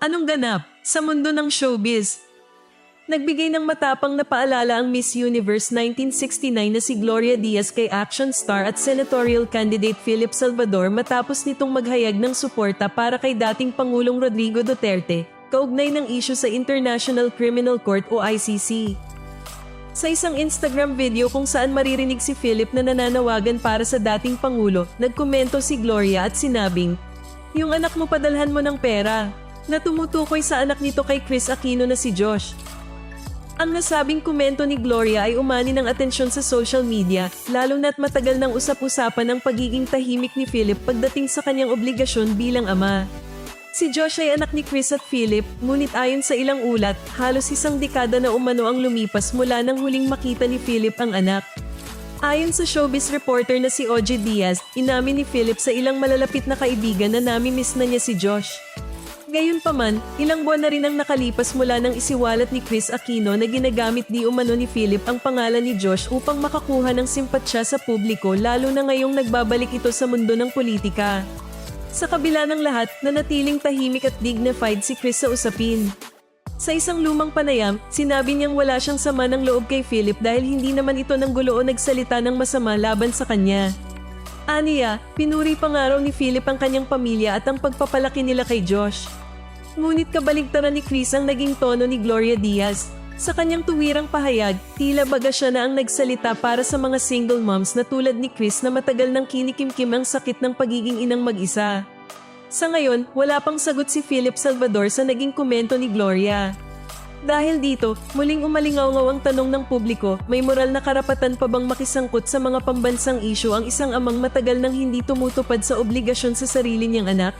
Anong ganap sa mundo ng showbiz? Nagbigay ng matapang na paalala ang Miss Universe 1969 na si Gloria Diaz kay action star at senatorial candidate Philip Salvador matapos nitong maghayag ng suporta para kay dating Pangulong Rodrigo Duterte, kaugnay ng isyu sa International Criminal Court o ICC. Sa isang Instagram video kung saan maririnig si Philip na nananawagan para sa dating Pangulo, nagkomento si Gloria at sinabing, Yung anak mo padalhan mo ng pera, na tumutukoy sa anak nito kay Chris Aquino na si Josh. Ang nasabing komento ni Gloria ay umani ng atensyon sa social media, lalo na't matagal nang usap-usapan ang pagiging tahimik ni Philip pagdating sa kanyang obligasyon bilang ama. Si Josh ay anak ni Chris at Philip, ngunit ayon sa ilang ulat, halos isang dekada na umano ang lumipas mula nang huling makita ni Philip ang anak. Ayon sa showbiz reporter na si OJ Diaz, inamin ni Philip sa ilang malalapit na kaibigan na nami-miss na niya si Josh. Gayunpaman, ilang buwan na rin ang nakalipas mula nang isiwalat ni Chris Aquino na ginagamit di umano ni Philip ang pangalan ni Josh upang makakuha ng simpatsya sa publiko lalo na ngayong nagbabalik ito sa mundo ng politika. Sa kabila ng lahat, nanatiling tahimik at dignified si Chris sa usapin. Sa isang lumang panayam, sinabi niyang wala siyang sama ng loob kay Philip dahil hindi naman ito ng gulo o nagsalita ng masama laban sa kanya. Aniya, pinuri pa nga ni Philip ang kanyang pamilya at ang pagpapalaki nila kay Josh. Ngunit kabaligtaran ni Chris ang naging tono ni Gloria Diaz. Sa kanyang tuwirang pahayag, tila baga siya na ang nagsalita para sa mga single moms na tulad ni Chris na matagal nang kinikimkim ang sakit ng pagiging inang mag-isa. Sa ngayon, wala pang sagot si Philip Salvador sa naging komento ni Gloria. Dahil dito, muling umalingaw ang tanong ng publiko, may moral na karapatan pa bang makisangkot sa mga pambansang isyu ang isang amang matagal nang hindi tumutupad sa obligasyon sa sarili niyang anak?